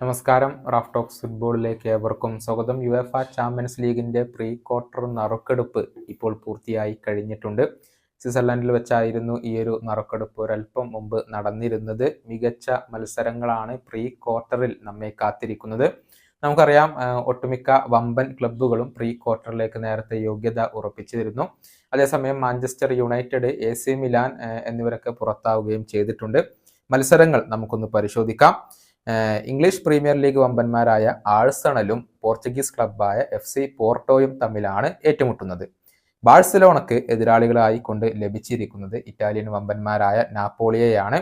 നമസ്കാരം. Raf talks ഫുട്ബോളിലേക്ക് ഏവർക്കും സ്വാഗതം. യു എഫ് ചാമ്പ്യൻസ് ലീഗിന്റെ പ്രീ ക്വാർട്ടർ നറുക്കെടുപ്പ് ഇപ്പോൾ പൂർത്തിയായി കഴിഞ്ഞിട്ടുണ്ട്. സ്വിറ്റ്സർലൻഡിൽ വെച്ചായിരുന്നു ഈ ഒരു നറുക്കെടുപ്പ് ഒരല്പം മുമ്പ് നടന്നിരുന്നത്. മികച്ച മത്സരങ്ങളാണ് പ്രീ ക്വാർട്ടറിൽ നമ്മെ കാത്തിരിക്കുന്നത്. നമുക്കറിയാം ഒട്ടുമിക്ക വമ്പൻ ക്ലബ്ബുകളും പ്രീ ക്വാർട്ടറിലേക്ക് നേരത്തെ യോഗ്യത ഉറപ്പിച്ചിരുന്നു. അതേസമയം Manchester United A C Milan എന്നിവരൊക്കെ പുറത്താവുകയും ചെയ്തിട്ടുണ്ട്. മത്സരങ്ങൾ നമുക്കൊന്ന് പരിശോധിക്കാം. ഇംഗ്ലീഷ് പ്രീമിയർ ലീഗ് വമ്പന്മാരായ ആഴ്സണലും പോർച്ചുഗീസ് ക്ലബായ എഫ് സി പോർട്ടോയും തമ്മിലാണ് ഏറ്റുമുട്ടുന്നത്. ബാഴ്സലോണക്ക് എതിരാളികളായി കൊണ്ട് ലഭിച്ചിരിക്കുന്നത് ഇറ്റാലിയൻ വമ്പന്മാരായ നാപ്പോളിയയാണ്.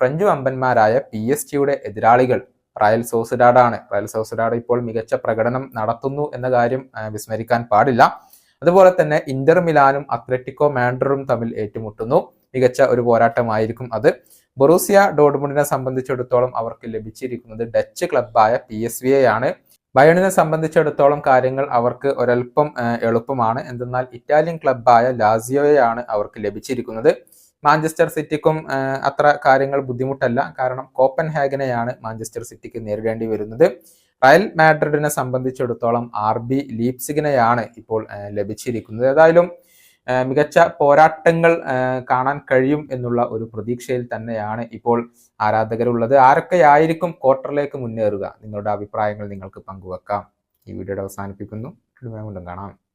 ഫ്രഞ്ച് വമ്പന്മാരായ പി എസ് ജിയുടെ എതിരാളികൾ റയൽ സോസിഡാഡാണ്. റയൽ സോസിഡാഡ് ഇപ്പോൾ മികച്ച പ്രകടനം നടത്തുന്നു എന്ന കാര്യം വിസ്മരിക്കാൻ പാടില്ല. അതുപോലെ തന്നെ ഇന്റർ മിലാനും അത്ലറ്റിക്കോ മാൻഡറും തമ്മിൽ ഏറ്റുമുട്ടുന്നു. മികച്ച ഒരു പോരാട്ടമായിരിക്കും അത്. ബൊറൂസിയ ഡോർട്ട്മുണ്ടിനെ സംബന്ധിച്ചിടത്തോളം അവർക്ക് ലഭിച്ചിരിക്കുന്നത് ഡച്ച് ക്ലബായ പി എസ് വി ആണ്. ബയണിനെ സംബന്ധിച്ചിടത്തോളം കാര്യങ്ങൾ അവർക്ക് ഒരൽപ്പം എളുപ്പമാണ്. എന്തെന്നാൽ ഇറ്റാലിയൻ ക്ലബായ ലാസിയോയാണ് അവർക്ക് ലഭിച്ചിരിക്കുന്നത്. മാഞ്ചസ്റ്റർ സിറ്റിക്കും അത്ര കാര്യങ്ങൾ ബുദ്ധിമുട്ടല്ല. കാരണം കോപ്പൻ ഹാഗനെയാണ് മാഞ്ചസ്റ്റർ സിറ്റിക്ക് നേരിടേണ്ടി വരുന്നത്. റയൽ മാഡ്രിഡിനെ സംബന്ധിച്ചിടത്തോളം ആർ ബി ലീപ്സിഗിനെയാണ് ഇപ്പോൾ ലഭിച്ചിരിക്കുന്നത്. ഏതായാലും മികച്ച പോരാട്ടങ്ങൾ കാണാൻ കഴിയും എന്നുള്ള ഒരു പ്രതീക്ഷയിൽ തന്നെയാണ് ഇപ്പോൾ ആരാധകരുള്ളത്. ആരൊക്കെയായിരിക്കും ക്വാർട്ടറിലേക്ക് മുന്നേറുക? നിങ്ങളുടെ അഭിപ്രായങ്ങൾ നിങ്ങൾക്ക് പങ്കുവെക്കാം. ഈ വീഡിയോയുടെ അവസാനിപ്പിക്കുന്നു. വീണ്ടും കാണാം.